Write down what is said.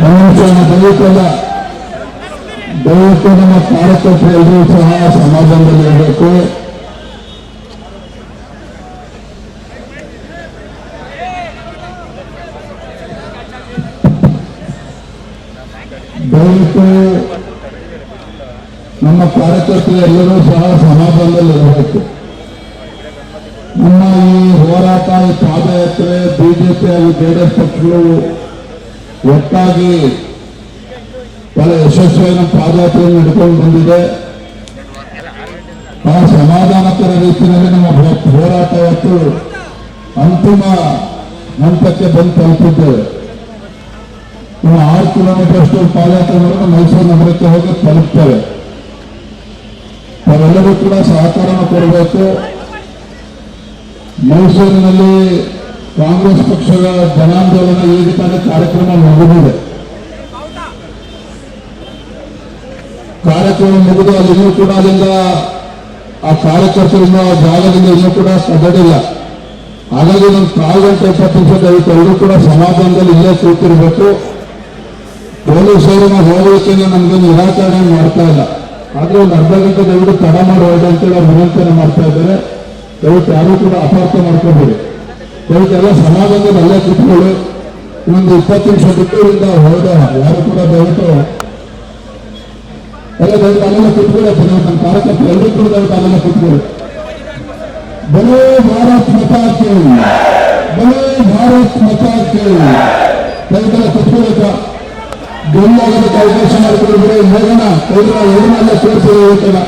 ಮನುಷ್ಯನ ದಯವಿಟ್ಟಲ್ಲ ದಯವಿಟ್ಟು ನಮ್ಮ ಕಾರ್ಯಕರ್ತರು ಎಲ್ಲರೂ ಸಹ ಸಮಾಧಾನದಲ್ಲಿ ಇರಬೇಕು ದಯವಿಟ್ಟು ನಮ್ಮ ಕಾರ್ಯಕರ್ತರು ಎಲ್ಲರೂ ಸಹ ಸಮಾಧಾನದಲ್ಲಿ ಇರಬೇಕು ನಮ್ಮ ಈ ಹೋರಾಟ, ಈ ಪಾದಯಾತ್ರೆ ಬಿಜೆಪಿ ಹಾಗೂ ಜೆಡಿಎಸ್ ಪಕ್ಷಗಳು ಒಟ್ಟಾಗಿ ಬಹಳ ಯಶಸ್ವಿಯಾಗಿ ಪಾದಯಾತ್ರೆಯನ್ನು ನಡ್ಕೊಂಡು ಬಂದಿದೆ. ಆ ಸಮಾಧಾನಕರ ರೀತಿಯಲ್ಲಿ ನಮ್ಮ ಹೋರಾಟ ಇವತ್ತು ಅಂತಿಮ ಹಂತಕ್ಕೆ ಬಂದು ತಲುಪಿದ್ದೇವೆ ಇನ್ನು ಆರು ಕಿಲೋಮೀಟರ್ ಅಷ್ಟು ಪಾದಯಾತ್ರೆ ಮೈಸೂರು ನಗರಕ್ಕೆ ಹೋಗಿ ತಲುಪ್ತೇವೆ. ನಾವೆಲ್ಲರೂ ಕೂಡ ಸಹಕಾರವನ್ನು ಕೊಡಬೇಕು. ಮೈಸೂರಿನಲ್ಲಿ ಕಾಂಗ್ರೆಸ್ ಪಕ್ಷದ ಜನಾಂದೋಲನ ಈಗ ಕಾರ್ಯಕ್ರಮ ಮುಗಿದಿದೆ ಕಾರ್ಯಕ್ರಮ ಮುಗಿದು ಅಲ್ಲಿ ಕೂಡ ಅಲ್ಲಿಂದ ಆ ಕಾರ್ಯಕರ್ತರಿಂದ ಆ ಜಾಗದಿಂದ ಇನ್ನೂ ಕೂಡ ಸದಡಿಲ್ಲ ಹಾಗಾಗಿ ನಮ್ಮ ಕಾಲು ಗಂಟೆ ಇಪ್ಪತ್ತು ನಿಮಿಷ ದಯವಿಟ್ಟು ಎಲ್ಲರೂ ಕೂಡ ಸಮಾಧಾನದಲ್ಲಿ ಇಲ್ಲೇ ಕೂತಿರ್ಬೇಕು. ಪೊಲೀಸರು ನಾವು ಹೋಗೋಕೆ ನಮ್ಗೆ ನಿರಾಕರಣೆ ಮಾಡ್ತಾ ಇಲ್ಲ. ಆದ್ರೆ ಒಂದು ಅರ್ಧ ಗಂಟೆ ದಯವಿಟ್ಟು ತಡ ಮಾಡಿ ಅಂತ ಅಂತೇಳಿ ವಿನಂತಿಯನ್ನು ಮಾಡ್ತಾ ಇದ್ದಾರೆ. ದಯವಿಟ್ಟು ಯಾರು ಕೂಡ ಅಪಾರ್ಥ ಮಾಡ್ಕೋಬೇಡಿ. ದಯವಿಟ್ಟು ಸಮಾಜದಲ್ಲಿ ಅಲ್ಲೇ ಕೂತ್ಕೊಳ್ಳಿ ಒಂದು ಇಪ್ಪತ್ತು ನಿಮಿಷ ಬಿಟ್ಟು ಹೋದ ಯಾರು ಕೂಡ ದಯವಿಟ್ಟು ಎಲ್ಲ ದಯವಿಟ್ಟು ಅಲ್ಲೆಲ್ಲ ಕೂತ್ಕೊಳ್ಳಿ ನಮ್ಮ ಕಾರ್ಯಕರ್ತರು ಎಲ್ಲರೂ ಕೂಡ ದಯವಿಟ್ಟು ಅಲ್ಲೆಲ್ಲ ಕೂತ್ಕೊಳ್ಳಿ ಬಲೋ ಭಾರತ್ ಮತಾಕ್ಕೆ ಬಲೋ ಭಾರತ್ ಮತಾಕ್ಕೆ ದಯವಿಟ್ಟು ಕೂತ್ಕೊಳ್ಳಿ ಗೆಲ್ಲಾಗೋದಕ್ಕೆ ಅವಕಾಶ ಮಾಡಿಕೊಡಿದ್ರೆ ಹೋಗೋಣ ಕೈಗಳ ಎಡನೆಲ್ಲ ಸೇರಿಸಿ ಹೋಗ್ತಲ್ಲ